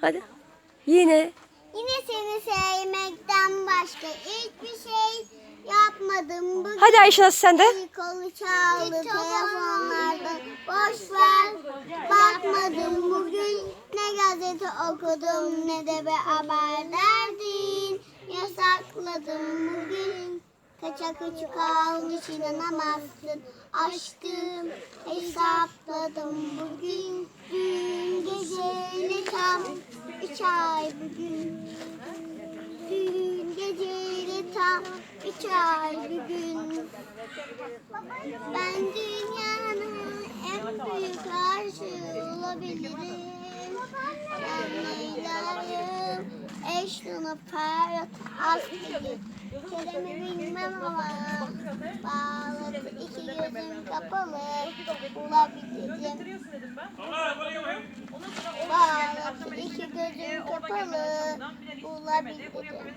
Hadi. Yine. Yine seni sevmekten başka hiçbir şey yapmadım. Bugün Hadi Ayşe Naz sen de. el kolu çaldı telefonlarda. Boş ver bakmadım bugün. Ne gazete okudum ne de bir haber derdin. Yasakladım bugün. Kaça küçük almış inanamazsın. Açtım hesapladım bugün. Tam üç ay bugün. Dün geceli tam üç ay bugün. Ben dünyanın en büyük aşığı olabilirim. Ben Leyla'yım, Eşrun'u Ferhat Aslı'yı. Kerem'i bilmem ama bağladı iki gözüm kapalı bulabilirim. Gözüm kapalı bulabilirim.